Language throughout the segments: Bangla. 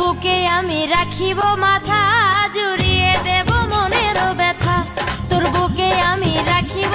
বুকে আমি রাখিব মাথা জুড়িয়ে দেব মনেরও ব্যথা। তোর বুকে আমি রাখিব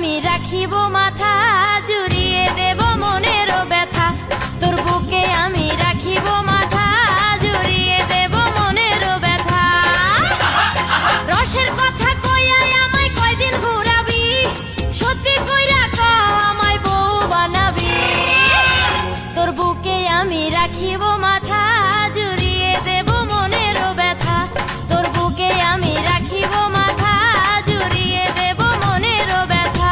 আমি রাখিব মাথা